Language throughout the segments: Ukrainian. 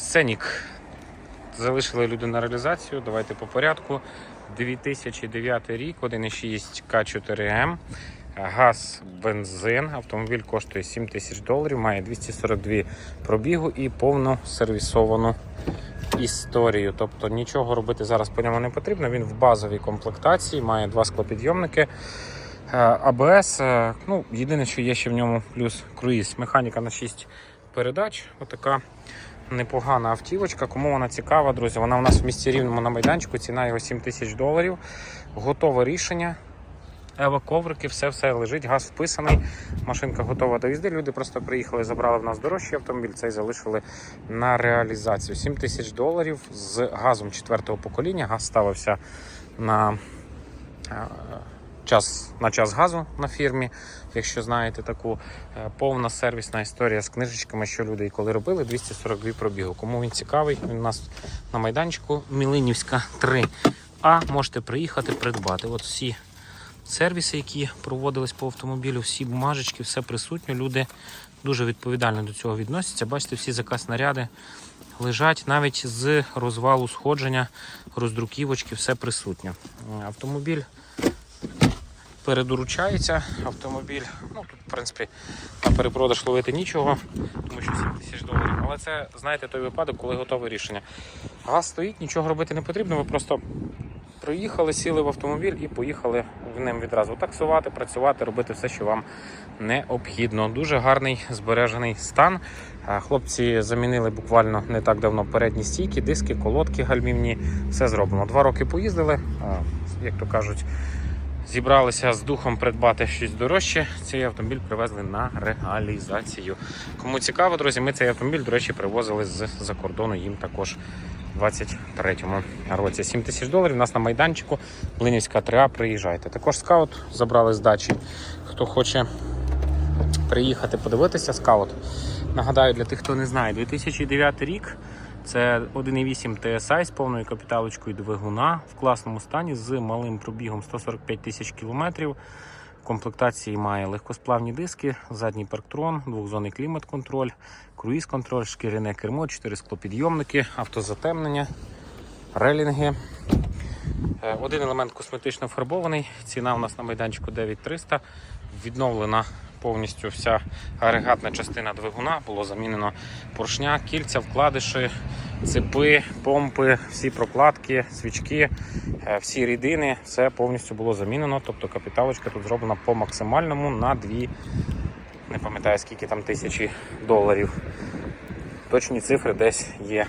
Сценік. Залишили люди на реалізацію. Давайте по порядку. 2009 рік, 1,6 К4М. Газ, бензин. Автомобіль коштує 7 тисяч доларів, має 242 пробігу і повну сервісовану історію. Тобто нічого робити зараз по ньому не потрібно. Він в базовій комплектації, має два склопідйомники. Е, АБС. е, Ну, єдине, що є ще в ньому плюс круїз. Механіка на 6 передач. Отака непогана автівочка. Кому вона цікава, друзі? Вона у нас в місті рівному на майданчику. Ціна його 7 тисяч доларів. Готове рішення. Ева коврики, все все лежить, газ вписаний, машинка готова до їзди. Люди просто приїхали, забрали в нас дорожчий автомобіль, цей залишили на реалізацію. 7 тисяч доларів з газом четвертого покоління. Газ ставився на е, час, на час газу на фірмі, якщо знаєте таку Е, повна сервісна історія з книжечками, що люди і коли робили, 242 пробігу. Кому він цікавий, він у нас на майданчику Мілинівська 3. А можете приїхати придбати. От всі сервіси, які проводились по автомобілю, всі бумажечки, все присутньо. Люди дуже відповідально до цього відносяться. Бачите, всі заказ снаряди лежать навіть з розвалу сходження, роздруківочки, все присутньо. Е, Автомобіль передоручається. Автомобіль, ну тут, в принципі, на перепродаж ловити нічого, тому що 7 тисяч доларів. Але це, знаєте, той випадок, коли готове рішення. Газ стоїть, нічого робити не потрібно, ви просто Приїхали, сіли в автомобіль і поїхали в ним відразу таксувати, працювати, робити все, що вам необхідно. Дуже гарний збережений стан. Хлопці замінили буквально не так давно передні стійки, диски, колодки гальмівні. Все зроблено. Два роки поїздили, як то кажуть, зібралися з духом придбати щось дорожче. Цей автомобіль привезли на реалізацію. Кому цікаво, друзі, ми цей автомобіль, до речі, привозили з-за кордону їм також. 23-му році. 7 тисяч доларів. У нас на майданчику Блинівська 3А. Приїжджайте. Також скаут забрали з дачі. Хто хоче приїхати подивитися, скаут. Нагадаю, для тих, хто не знає, 2009 рік. Це 1,8 TSI з повною капіталочкою двигуна в класному стані з малим пробігом 145 тисяч кілометрів. В комплектації має легкосплавні диски, задній парктрон, двохзонний клімат-контроль, круїз-контроль, шкіряне кермо, 4 склопідйомники, автозатемнення, релінги. Е, Один елемент косметично фарбований. Ціна у нас на майданчику 9300. Відновлена повністю вся агрегатна частина двигуна. Було замінено поршня, кільця, вкладиші, цепи, помпи, всі прокладки, свічки, е, всі рідини. Все повністю було замінено. Тобто капіталочка тут зроблена по максимальному на 2, не пам'ятаю скільки там тисячі доларів. Точні цифри десь є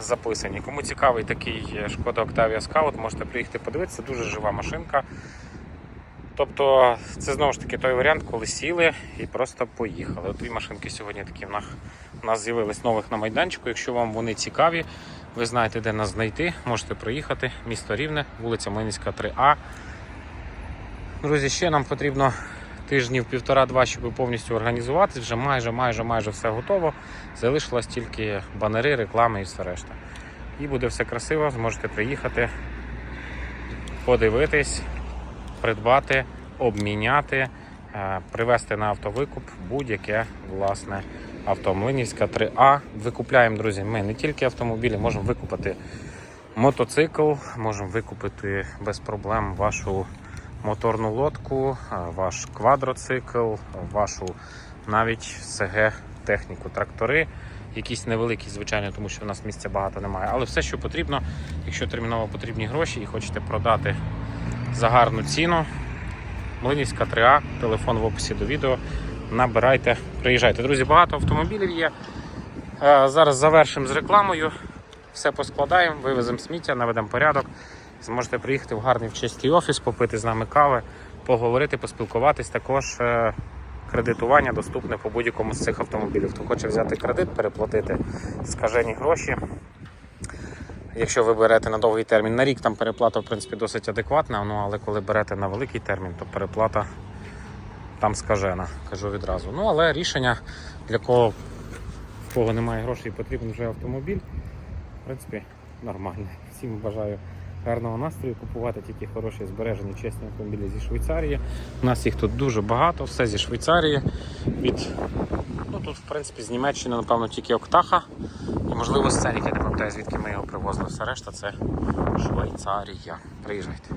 записані. Кому цікавий такий е, шкода Octavia Scout, можете приїхати подивитися. Дуже жива машинка. Тобто, це знову ж таки той варіант, коли сіли і просто поїхали. Дві машинки сьогодні такі в нас, у нас з'явились нових на майданчику. Якщо вам вони цікаві, ви знаєте, де нас знайти, можете приїхати. Місто Рівне, вулиця Млинівська, 3А. Друзі, ще нам потрібно тижнів півтора-два, щоб повністю організуватись. Вже майже, майже, майже все готово. Залишилось тільки банери, реклами і все решта. І буде все красиво, зможете приїхати, подивитись, придбати, обміняти, е, привезти на автовикуп будь-яке власне авто. Млинівська 3А. Викупляємо, друзі, ми не тільки автомобілі, можемо викупити мотоцикл, можемо викупити без проблем вашу моторну лодку, ваш квадроцикл, вашу навіть СГ техніку, трактори. Якісь невеликі, звичайно, тому що в нас місця багато немає. Але все, що потрібно, якщо терміново потрібні гроші і хочете продати за гарну ціну. Млинівська 3А, телефон в описі до відео. Набирайте, приїжджайте. Друзі, багато автомобілів є. Е, Зараз завершимо з рекламою. Все поскладаємо, вивеземо сміття, наведемо порядок. Зможете приїхати в гарний чистий офіс, попити з нами кави, поговорити, поспілкуватись. Також е, кредитування доступне по будь-якому з цих автомобілів. Хто хоче взяти кредит, переплатити скажені гроші. Якщо ви берете на довгий термін, на рік там переплата в принципі досить адекватна, ну але коли берете на великий термін, то переплата там скажена, кажу відразу. Ну але рішення для кого в кого немає грошей, потрібен вже автомобіль. В принципі, нормально. Всім бажаю гарного настрою, купувати тільки хороші збережені чесні автомобілі зі Швейцарії. У нас їх тут дуже багато, все зі Швейцарії. Від, ну, тут, в принципі, з Німеччини, напевно, тільки Октаха. І, можливо, Сценік, я не пам'ятаю, звідки ми його привозили. Все решта це Швейцарія. Приїжджайте.